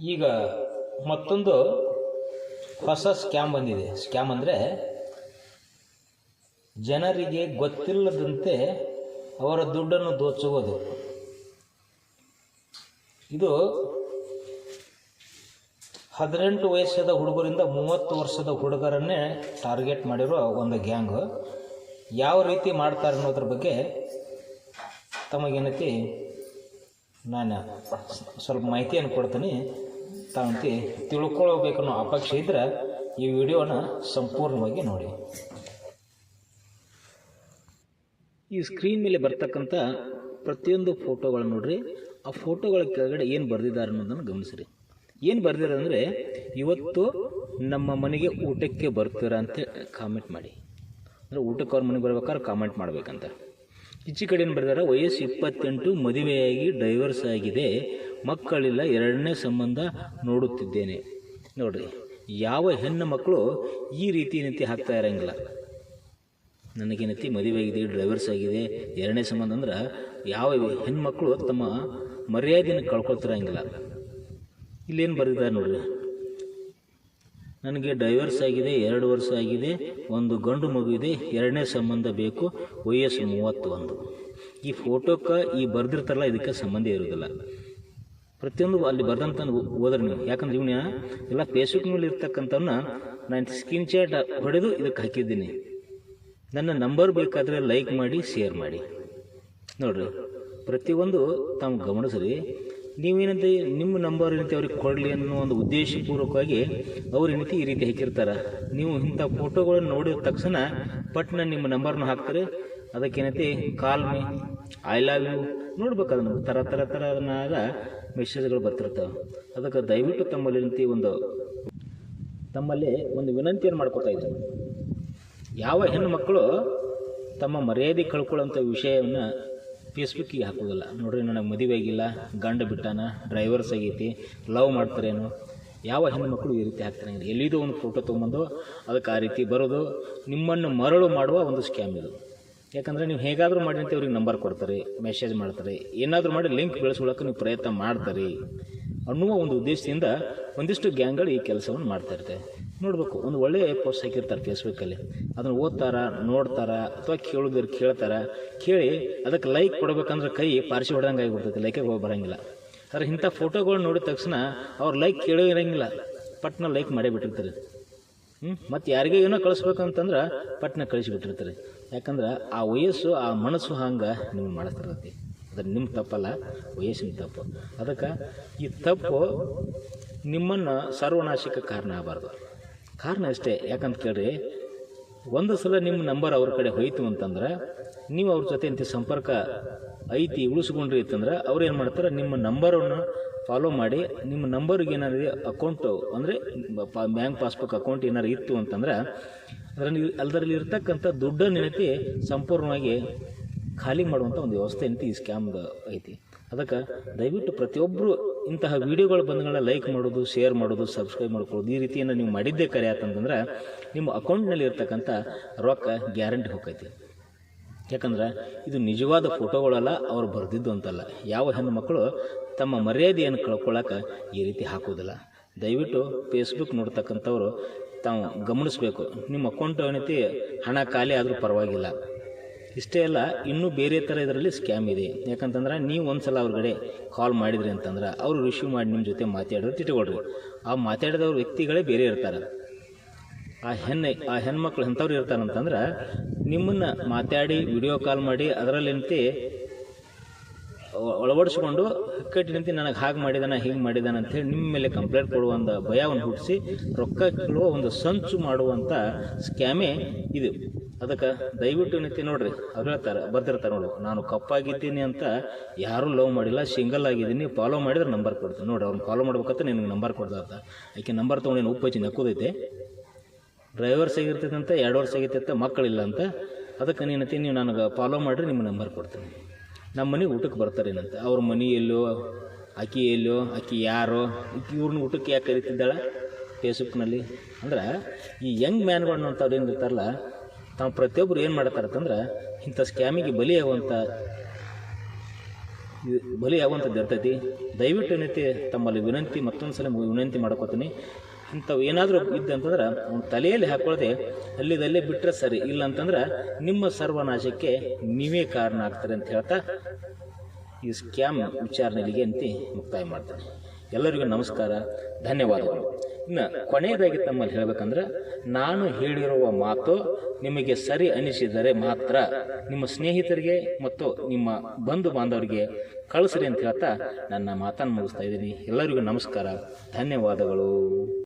ಈಗ ಮತ್ತೊಂದು ಹೊಸ ಸ್ಕ್ಯಾಮ್ ಬಂದಿದೆ. ಸ್ಕ್ಯಾಮ್ ಅಂದರೆ ಜನರಿಗೆ ಗೊತ್ತಿಲ್ಲದಂತೆ ಅವರ ದುಡ್ಡನ್ನು ದೋಚುವುದು. ಇದು ಹದಿನೆಂಟು ವಯಸ್ಸದ ಹುಡುಗರಿಂದ ಮೂವತ್ತು ವರ್ಷದ ಹುಡುಗರನ್ನೇ ಟಾರ್ಗೆಟ್ ಮಾಡಿರೋ ಒಂದು ಗ್ಯಾಂಗು. ಯಾವ ರೀತಿ ಮಾಡ್ತಾರೆ ಅನ್ನೋದ್ರ ಬಗ್ಗೆ ತಮಗೇನೈತಿ? ನಾನು ಸ್ವಲ್ಪ ಮಾಹಿತಿಯನ್ನು ಕೊಡ್ತೀನಿ. ತಾವಂತಿ ತಿಳ್ಕೊಳ್ಬೇಕನ್ನೋ ಅಪೇಕ್ಷೆ ಇದ್ದರೆ ಈ ವಿಡಿಯೋನ ಸಂಪೂರ್ಣವಾಗಿ ನೋಡಿ. ಈ ಸ್ಕ್ರೀನ್ ಮೇಲೆ ಬರ್ತಕ್ಕಂಥ ಪ್ರತಿಯೊಂದು ಫೋಟೋಗಳನ್ನು ನೋಡ್ರಿ. ಆ ಫೋಟೋಗಳ ಕೆಳಗಡೆ ಏನು ಬರೆದಿದ್ದಾರೆ ಅನ್ನೋದನ್ನು ಗಮನಿಸ್ರಿ. ಏನು ಬರೆದಿದ್ದಾರೆ ಅಂದರೆ ಇವತ್ತು ನಮ್ಮ ಮನೆಗೆ ಊಟಕ್ಕೆ ಬರ್ತೀರಾ ಅಂತ ಕಾಮೆಂಟ್ ಮಾಡಿ. ಅಂದರೆ ಊಟಕ್ಕೆ ಅವ್ರ ಮನೆಗೆ ಬರ್ಬೇಕಾದ್ರೆ ಕಾಮೆಂಟ್ ಮಾಡಬೇಕಂತ. ಈಚೆ ಕಡೆ ಏನು ಬರೆದಾರೆ ವಯಸ್ಸು ಇಪ್ಪತ್ತೆಂಟು, ಮದುವೆಯಾಗಿ ಡೈವರ್ಸ್ ಆಗಿದೆ. ಮಕ್ಕಳಿಲ್ಲ, ಎರಡನೇ ಸಂಬಂಧ ನೋಡುತ್ತಿದ್ದೇನೆ. ನೋಡ್ರಿ, ಯಾವ ಹೆಣ್ಣು ಮಕ್ಕಳು ಈ ರೀತಿ ನಿಂತಿ ಹಾಕ್ತಾ ಇರಂಗಿಲ್ಲ. ನನಗೇನೈತಿ ಮದುವೆ ಆಗಿದೆ ಡ್ರೈವರ್ಸ್ ಆಗಿದೆ, ಎರಡನೇ ಸಂಬಂಧ ಅಂದ್ರೆ ಯಾವ ಹೆಣ್ಮಕ್ಳು ತಮ್ಮ ಮರ್ಯಾದೆಯನ್ನು ಕಳ್ಕೊಳ್ತಿರಂಗಿಲ್ಲ. ಇಲ್ಲೇನು ಬರೆದಿದ್ದಾರೆ ನೋಡ್ರಿ. ನನಗೆ ಡೈವರ್ಸ್ ಆಗಿದೆ, ಎರಡು ವರ್ಷ ಆಗಿದೆ, ಒಂದು ಗಂಡು ಮಗು ಇದೆ, ಎರಡನೇ ಸಂಬಂಧ ಬೇಕು, ವಯಸ್ಸು ಮೂವತ್ತೊಂದು. ಈ ಫೋಟೋಕ್ಕೆ ಈ ಬರೆದಿರ್ತಾರಲ್ಲ, ಇದಕ್ಕೆ ಸಂಬಂಧ ಇರೋದಿಲ್ಲ. ಪ್ರತಿಯೊಂದು ಅಲ್ಲಿ ಬರ್ದಂತ ಓದ್ರಿ ನೀವು. ಯಾಕಂದ್ರೆ ಇವನ್ನ ಎಲ್ಲ ಫೇಸ್ಬುಕ್ ಮೇಲೆ ಇರ್ತಕ್ಕಂಥವನ್ನ ನಾನು ಸ್ಕ್ರೀನ್ ಶಾಟ್ ಹೊಡೆದು ಇದಕ್ಕೆ ಹಾಕಿದ್ದೀನಿ. ನನ್ನ ನಂಬರ್ ಬೇಕಾದರೆ ಲೈಕ್ ಮಾಡಿ ಶೇರ್ ಮಾಡಿ. ನೋಡ್ರಿ, ಪ್ರತಿಯೊಂದು ತಾವು ಗಮನಿಸ್ರಿ. ನೀವೇನಂತ ನಿಮ್ಮ ನಂಬರ್ ಏನಂತ ಅವ್ರಿಗೆ ಕೊಡಲಿ ಅನ್ನೋ ಒಂದು ಉದ್ದೇಶಪೂರ್ವಕವಾಗಿ ಅವ್ರು ಏನೈತಿ ಈ ರೀತಿ ಹಾಕಿರ್ತಾರೆ. ನೀವು ಇಂಥ ಫೋಟೋಗಳನ್ನು ನೋಡಿದ ತಕ್ಷಣ ಪಟ್ನ ನಿಮ್ಮ ನಂಬರ್ನ ಹಾಕ್ತಾರೆ. ಅದಕ್ಕೇನೈತಿ call me I love you ನೋಡ್ಬೇಕು ಅದನ್ನು. ಥರ ಥರ ಥರನಾದ ಮೆಸೇಜ್ಗಳು ಬರ್ತಿರ್ತಾವೆ ಅದಕ್ಕೆ ದಯವಿಟ್ಟು ತಮ್ಮಲ್ಲಿ ಒಂದು ತಮ್ಮಲ್ಲಿ ಒಂದು ವಿನಂತಿಯನ್ನು ಮಾಡ್ಕೊತಾ ಇದ್ದಾರೆ ಯಾವ ಹೆಣ್ಣು ಮಕ್ಕಳು ತಮ್ಮ ಮರ್ಯಾದೆ ಕಳ್ಕೊಳ್ಳೋಂಥ ವಿಷಯವನ್ನು ಫೇಸ್ಬುಕ್ಕಿಗೆ ಹಾಕೋದಿಲ್ಲ ನೋಡ್ರಿ, ನನಗೆ ಮದುವೆ ಆಗಿಲ್ಲ, ಗಂಡ ಬಿಟ್ಟಾನ ಡ್ರೈವರ್ಸ್ ಆಗೈತಿ ಲವ್ ಮಾಡ್ತಾರೇನು. ಯಾವ ಹೆಣ್ಣು ಮಕ್ಕಳು ಈ ರೀತಿ ಹಾಕ್ತಾರೆ ಎಲ್ಲಿದೋ ಒಂದು ಫೋಟೋ ತೊಗೊಂಬಂದು ಅದಕ್ಕೆ ಆ ರೀತಿ ಬರೋದು ನಿಮ್ಮನ್ನು ಮರಳು ಮಾಡುವ ಒಂದು ಸ್ಕ್ಯಾಮ್ ಇದು. ಯಾಕಂದರೆ ನೀವು ಹೇಗಾದರೂ ಮಾಡಿ ಅಂತ ಅವ್ರಿಗೆ ನಂಬರ್ ಕೊಡ್ತಾರೆ ಮೆಸೇಜ್ ಮಾಡ್ತಾರೆ. ಏನಾದರೂ ಮಾಡಿ ಲಿಂಕ್ ಬೆಳೆಸ್ಕೊಳ್ಳೋಕೆ ನೀವು ಪ್ರಯತ್ನ ಮಾಡ್ತಾರೆ ಅನ್ನುವ ಒಂದು ಉದ್ದೇಶದಿಂದ ಒಂದಿಷ್ಟು ಗ್ಯಾಂಗ್ಗಳು ಈ ಕೆಲಸವನ್ನು ಮಾಡ್ತಾ ಇರ್ತವೆ ನೋಡಬೇಕು, ಒಂದು ಒಳ್ಳೆಯ ಪೋಸ್ಟ್ ಹಾಕಿರ್ತಾರೆ ಫೇಸ್ಬುಕ್ಕಲ್ಲಿ ಅದನ್ನು ಓದ್ತಾರ, ನೋಡ್ತಾರ, ಅಥವಾ ಕೇಳಿದ್ರು ಕೇಳ್ತಾರ, ಕೇಳಿ ಅದಕ್ಕೆ ಲೈಕ್ ಕೊಡಬೇಕಂದ್ರೆ ಕೈ ಪಾರ್ಸಿ ಹೊಡೆದಂಗೆ ಆಗಿಬಿಡ್ತೈತೆ ಲೈಕಿಗೆ ಹೋಗಿ ಬರೋಂಗಿಲ್ಲ. ಆದರೆ ಇಂಥ ಫೋಟೋಗಳು ನೋಡಿದ ತಕ್ಷಣ ಅವ್ರು ಲೈಕ್ ಕೇಳೋ ಇರಂಗಿಲ್ಲ. ಪಟ್ನ ಲೈಕ್ ಮಾಡೇ ಬಿಟ್ಟಿರ್ತಾರೆ ಹ್ಞೂ ಮತ್ತು ಯಾರಿಗೆ ಏನೋ ಕಳಿಸ್ಬೇಕಂತಂದ್ರೆ ಪಟ್ನ ಕಳಿಸಿಬಿಟ್ಟಿರ್ತಾರೆ. ಯಾಕಂದ್ರೆ ಆ ವಯಸ್ಸು, ಆ ಮನಸ್ಸು ಹಂಗೆ ನಿಮ್ಗೆ ಮಾಡಿಸ್ತಿರ್ತೈತಿ. ಅದು ನಿಮ್ಮ ತಪ್ಪಲ್ಲ, ವಯಸ್ಸಿನ ತಪ್ಪು. ಅದಕ್ಕೆ ಈ ತಪ್ಪು ನಿಮ್ಮನ್ನು ಸರ್ವನಾಶಕ್ಕೆ ಕಾರಣ ಆಗಬಾರ್ದು. ಕಾರಣ ಅಷ್ಟೇ. ಯಾಕಂತ ಕೇಳ್ರಿ, ಒಂದು ಸಲ ನಿಮ್ಮ ನಂಬರ್ ಅವ್ರ ಕಡೆ ಹೋಯ್ತು ಅಂತಂದ್ರೆ ನೀವು ಅವ್ರ ಜೊತೆ ಇಂಥ ಸಂಪರ್ಕ ಐತಿ, ಉಳಿಸ್ಕೊಂಡ್ರಿ ಅಂತಂದ್ರೆ ಅವ್ರು ಏನು ಮಾಡ್ತಾರೆ, ನಿಮ್ಮ ನಂಬರನ್ನು ಫಾಲೋ ಮಾಡಿ, ನಿಮ್ಮ ನಂಬರ್ಗೆ ಏನಾದ್ರು ಅಕೌಂಟು ಅಂದರೆ ಬ್ಯಾಂಕ್ ಪಾಸ್ಬುಕ್ ಅಕೌಂಟ್ ಏನಾರು ಇತ್ತು ಅಂತಂದ್ರೆ, ಅದರಲ್ಲಿ ಅದರಲ್ಲಿ ಇರ್ತಕ್ಕಂಥ ನೆನಪಿ ಸಂಪೂರ್ಣವಾಗಿ ಖಾಲಿ ಮಾಡುವಂಥ ಒಂದು ವ್ಯವಸ್ಥೆ ಏನೈತಿ ಈ ಸ್ಕ್ಯಾಮ್ಗೆ ಐತಿ. ಅದಕ್ಕೆ ದಯವಿಟ್ಟು ಪ್ರತಿಯೊಬ್ಬರು ಇಂತಹ ವಿಡಿಯೋಗಳು ಬಂದಗಳನ್ನ ಲೈಕ್ ಮಾಡೋದು ಶೇರ್ ಮಾಡೋದು ಸಬ್ಸ್ಕ್ರೈಬ್ ಮಾಡ್ಕೊಳ್ಳೋದು, ಈ ರೀತಿಯನ್ನು ನೀವು ಮಾಡಿದ್ದೇ ಕರೆ ಆತಂತಂದ್ರೆ ನಿಮ್ಮ ಅಕೌಂಟ್ನಲ್ಲಿ ಇರ್ತಕ್ಕಂಥ ರೊಕ್ಕ ಗ್ಯಾರಂಟಿ ಹೋಗೈತಿ. ಯಾಕಂದ್ರೆ ಇದು ನಿಜವಾದ ಫೋಟೋಗಳಲ್ಲ, ಅವ್ರು ಬರೆದಿದ್ದು ಅಂತಲ್ಲ. ಯಾವ ಹೆಣ್ಣು ಮಕ್ಕಳು ತಮ್ಮ ಮರ್ಯಾದೆಯನ್ನು ಕಳ್ಕೊಳ್ಳೋಕೆ ಈ ರೀತಿ ಹಾಕೋದಿಲ್ಲ. ದಯವಿಟ್ಟು ಫೇಸ್ಬುಕ್ ನೋಡ್ತಕ್ಕಂಥವ್ರು ತಾವು ಗಮನಿಸಬೇಕು. ನಿಮ್ಮ ಅಕೌಂಟ್ ಏನೈತಿ ಹಣ ಖಾಲಿ ಆದರೂ ಪರವಾಗಿಲ್ಲ. ಇಷ್ಟೇ ಅಲ್ಲ, ಇನ್ನೂ ಬೇರೆ ಥರ ಇದರಲ್ಲಿ ಸ್ಕ್ಯಾಮ್ ಇದೆ. ಯಾಕಂತಂದ್ರೆ ನೀವು ಒಂದು ಸಲ ಅವ್ರಗಡೆ ಕಾಲ್ ಮಾಡಿದ್ರಿ ಅಂತಂದ್ರೆ ಅವರು ರಿಸೀವ್ ಮಾಡಿ ನಿಮ್ಮ ಜೊತೆ ಮಾತಾಡೋರು ತಿಟ್ಕೊಳ್ರಿ ಆ ಮಾತಾಡಿದವ್ರ ವ್ಯಕ್ತಿಗಳೇ ಬೇರೆ ಇರ್ತಾರೆ. ಆ ಹೆಣ್ಣು, ಆ ಹೆಣ್ಮಕ್ಳು ಎಂಥವ್ರು ಇರ್ತಾರಂತಂದ್ರೆ ನಿಮ್ಮನ್ನು ಮಾತಾಡಿ ವಿಡಿಯೋ ಕಾಲ್ ಮಾಡಿ ಅದರಲ್ಲಿಂತೆ ಒಳಪಡಿಸ್ಕೊಂಡು ಕಟ್ಟಿನಂತೆ ನನಗೆ ಹಾಗೆ ಮಾಡಿದಾನ, ಹೀಗೆ ಮಾಡಿದಾನ ಅಂಥೇಳಿ ನಿಮ್ಮ ಮೇಲೆ ಕಂಪ್ಲೇಂಟ್ ಕೊಡುವ ಒಂದು ಭಯವನ್ನು ಹುಟ್ಟಿಸಿ, ರೊಕ್ಕ ಕೇಳುವ ಒಂದು ಸಂಚು ಮಾಡುವಂಥ ಸ್ಕ್ಯಾಮೇ ಇದು. ಅದಕ್ಕೆ ದಯವಿಟ್ಟು ನಿಂತಿ ನೋಡ್ರಿ. ಅವ್ರು ಹೇಳ್ತಾರೆ ಬರ್ತಿರ್ತಾರೆ ನೋಡು, ನಾನು ಕಪ್ಪಾಗಿದ್ದೀನಿ ಅಂತ ಯಾರೂ ಲವ್ ಮಾಡಿಲ್ಲ ಸಿಂಗಲ್ ಆಗಿದ್ದೀನಿ ಫಾಲೋ ಮಾಡಿದ್ರೆ ನಂಬರ್ ಕೊಡ್ತೀನಿ. ನೋಡಿ ಅವ್ನು ಫಾಲೋ ಮಾಡ್ಬೇಕಂತ ನಿನಗೆ ನಂಬರ್ ಕೊಡ್ದಾರ್ದ ಆಕೆ ನಂಬರ್ ತೊಗೊಂಡು ಉಪ್ಪು ಹಚ್ಚಿ ನಕ್ಕೋದೈತೆ. ಡ್ರೈವರ್ಸ್ ಆಗಿರ್ತೈತಂತೆ ಎರಡು ವರ್ಷ ಆಗಿರ್ತೈತೆ ಮಕ್ಕಳಿಲ್ಲ ಅಂತ ಅದಕ್ಕೆ ನೀನತಿ ನೀವು ನನಗೆ ಫಾಲೋ ಮಾಡಿರಿ, ನಿಮ್ಮ ನಂಬರ್ ಕೊಡ್ತೀನಿ. ನಮ್ಮ ಮನೆಗೆ ಊಟಕ್ಕೆ ಬರ್ತಾರೇನಂತೆ ಅವ್ರ ಮನೆ ಎಲ್ಲೋ ಆಕಿ ಎಲ್ಲೋ ಆಕಿ ಯಾರೋ, ಇವ್ರನ್ನ ಊಟಕ್ಕೆ ಯಾಕೆ ಕರಿತಿದ್ದಾಳೆ? ಫೇಸ್ಬುಕ್ನಲ್ಲಿ ಅಂದ್ರೆ, ಈ ಯಂಗ್ ಮ್ಯಾನ್ಗಳನ್ನ ಅಂತವ್ರು ಏನು ಇರ್ತಾರಲ್ಲ ತಾವು ಪ್ರತಿಯೊಬ್ಬರು ಏನು ಮಾಡ್ತಾರಂತಂದ್ರೆ, ಇಂಥ ಸ್ಕ್ಯಾಮಿಗೆ ಬಲಿಯಾಗುವಂಥ ಇದು ಬಲಿಯಾಗುವಂಥದ್ದು ಇರ್ತೈತಿ. ದಯವಿಟ್ಟು ಏನೈತಿ, ತಮ್ಮಲ್ಲಿ ವಿನಂತಿ ಮತ್ತೊಂದು ಸಲ ವಿನಂತಿ ಮಾಡ್ಕೋತೀನಿ. ಇಂಥವು ಏನಾದರೂ ಇದ್ದಂತಂದ್ರೆ ಅವ್ನ ತಲೆಯಲ್ಲಿ ಹಾಕೊಳ್ಳದೆ ಅಲ್ಲಿದಲ್ಲೇ ಬಿಟ್ಟರೆ ಸರಿ, ಇಲ್ಲ ಅಂತಂದ್ರೆ ನಿಮ್ಮ ಸರ್ವನಾಶಕ್ಕೆ ನೀವೇ ಕಾರಣ ಆಗ್ತಾರೆ ಅಂತ ಹೇಳ್ತಾ ಈ ಸ್ಕ್ಯಾಮ್ ವಿಚಾರಣೆಗೆ ಅಂತ ಮುಕ್ತಾಯ ಮಾಡ್ತಾರೆ ಎಲ್ಲರಿಗೂ ನಮಸ್ಕಾರ, ಧನ್ಯವಾದಗಳು. ಇನ್ನು ಕೊನೆಯದಾಗಿ ತಮ್ಮಲ್ಲಿ ಹೇಳಬೇಕಂದ್ರೆ, ನಾನು ಹೇಳಿರುವ ಮಾತು ನಿಮಗೆ ಸರಿ ಅನಿಸಿದರೆ ಮಾತ್ರ ನಿಮ್ಮ ಸ್ನೇಹಿತರಿಗೆ ಮತ್ತು ನಿಮ್ಮ ಬಂಧು ಬಾಂಧವರಿಗೆ ಕಳಿಸ್ರಿ ಅಂತ ಹೇಳ್ತಾ ನನ್ನ ಮಾತನ್ನು ಮುಗಿಸ್ತಾ ಇದ್ದೀನಿ. ಎಲ್ಲರಿಗೂ ನಮಸ್ಕಾರ, ಧನ್ಯವಾದಗಳು.